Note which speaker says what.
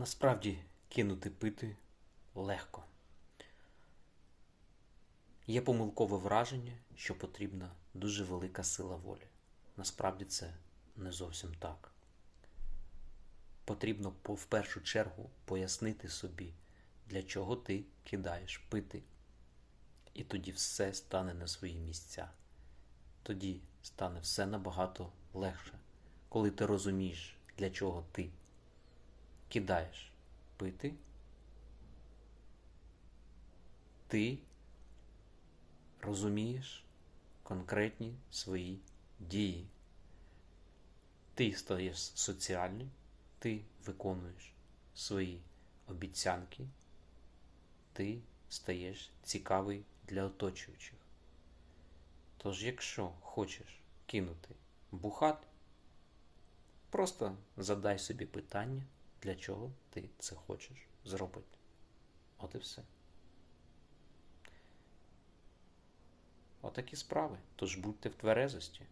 Speaker 1: Насправді кинути пити легко. Є помилкове враження, що потрібна дуже велика сила волі. Насправді це не зовсім так. Потрібно в першу чергу пояснити собі, для чого ти кидаєш пити. І тоді все стане на свої місця. Тоді стане все набагато легше, коли ти розумієш, для чого ти кидаєш пити, ти розумієш конкретні свої дії. Ти стаєш соціальним, ти виконуєш свої обіцянки, ти стаєш цікавий для оточуючих. Тож, якщо хочеш кинути бухати, Просто задай собі питання, для чого ти це хочеш зробити. От і все. Отакі справи. Тож будьте в тверезості.